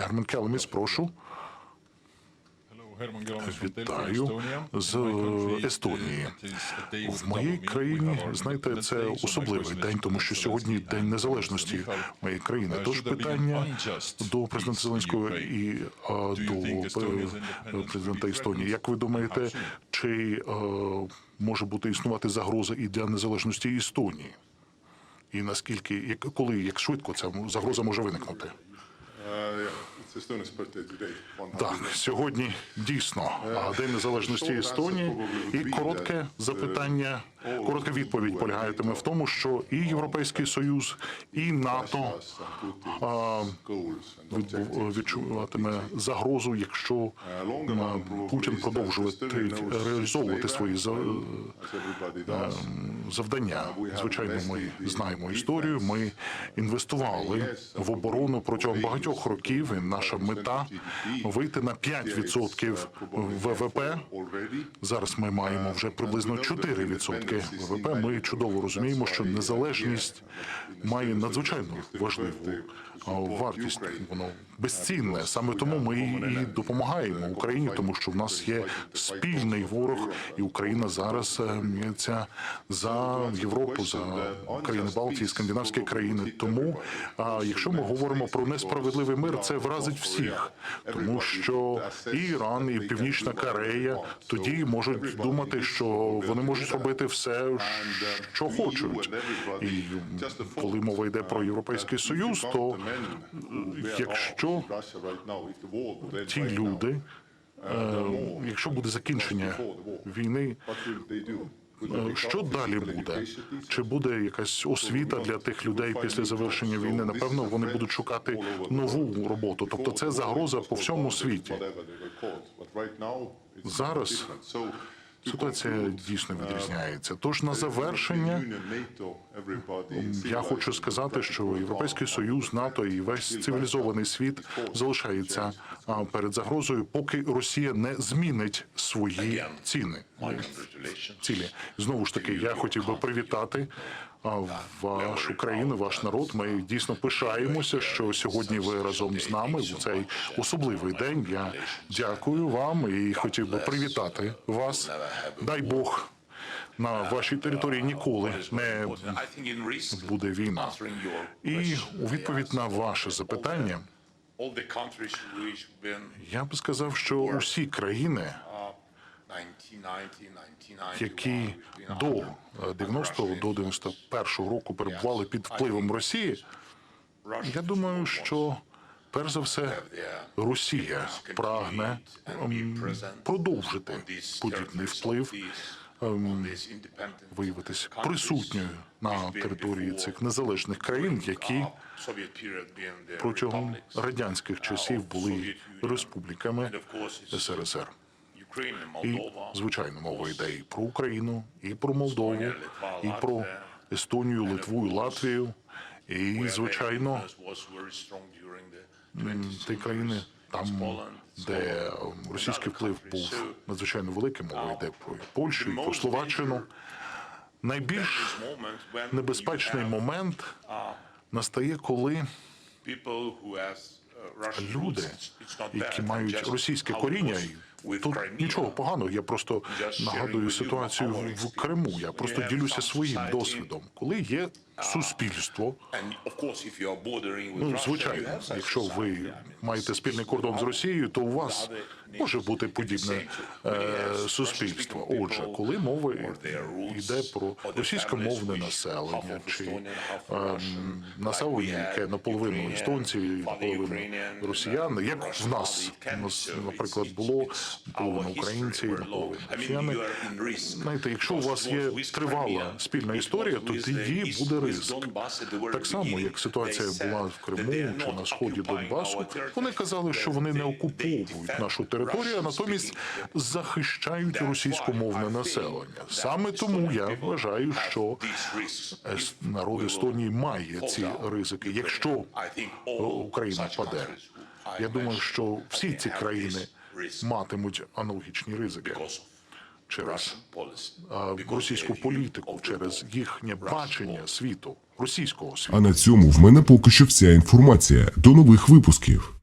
Герман Келеміс, прошу. Вітаю з Естонії. В моїй країні, знаєте, це особливий день, тому що сьогодні день незалежності моєї країни. Тож питання до президента Зеленського і до е, президента Естонії. Як ви думаєте, чи е, може бути існувати загроза і для незалежності Естонії? І наскільки, як коли, як швидко ця загроза може виникнути? Так, сьогодні дійсно День незалежності Естонії. І коротке запитання, коротка відповідь полягатиме в тому, що і Європейський Союз, і НАТО відчуватиме загрозу, якщо Путін продовжувати реалізовувати свої за- завдання. Звичайно, ми знаємо історію. Ми інвестували в оборону протягом багатьох років. І наша мета вийти на 5% ВВП. Зараз ми маємо вже приблизно 4% ВВП. Ми чудово розуміємо, що незалежність має надзвичайно важливу вартість. Воно безцінне. Саме тому ми і допомагаємо Україні, тому що в нас є спільний ворог, і Україна зараз е, м'ється за Європу, за країни Балтії, скандинавські країни. Тому, а якщо ми говоримо про несправедливий мир, це вразить всіх, тому що і Іран, і Північна Корея тоді можуть думати, що вони можуть робити все, що хочуть. І коли мова йде про європейський союз, то якщо ті люди, е, якщо буде закінчення війни, е, що далі буде? Чи буде якась освіта для тих людей після завершення війни? Напевно, вони будуть шукати нову роботу. Тобто, це загроза по всьому світі. Зараз ситуація дійсно відрізняється. Тож на завершення я хочу сказати, що Європейський Союз, НАТО і весь цивілізований світ залишається перед загрозою, поки Росія не змінить свої ціни. Цілі знову ж таки, я хотів би привітати вашу країну, ваш народ. Ми дійсно пишаємося, що сьогодні ви разом з нами у цей особливий день. Я дякую вам і хотів би привітати вас. Дай Бог на вашій території ніколи не буде війна. І у відповідь на ваше запитання я б сказав, що усі країни, які до е, 90-го, до 91-го року перебували під впливом Росії, я думаю, що перш за все Росія прагне продовжити подібний вплив, виявитись присутньою на території цих незалежних країн, які протягом радянських часів були республіками СРСР. І звичайно, мова йде і про Україну, і про Молдову, і про Естонію, Литву, і Латвію. І звичайно, ті країни там, де російський вплив був надзвичайно великим, мова йде про Польщу, і про Словаччину. Найбільш небезпечний момент настає, коли люди, які мають російське коріння, тут нічого поганого. Я просто нагадую ситуацію в- Криму. Я просто ділюся своїм досвідом, коли є суспільство. Ну, звичайно, якщо ви маєте спільний кордон з Росією, то у вас може бути подібне е, суспільство. Отже, коли мова йде про російськомовне населення чи ем, населення, яке наполовину естонці, наполовину росіяни, як в нас, нас, наприклад, було наполовину українці, наполовину росіяни. Знаєте, якщо у вас є тривала спільна історія, то тоді буде ризик. Так само, як ситуація була в Криму чи на сході Донбасу, вони казали, що вони не окуповують нашу територію, а натомість захищають російськомовне населення. Саме тому я вважаю, що народ Естонії має ці ризики. Якщо Україна паде, я думаю, що всі ці країни матимуть аналогічні ризики через російську політику, через їхнє бачення світу, російського світу. А на цьому в мене поки що вся інформація. До нових випусків.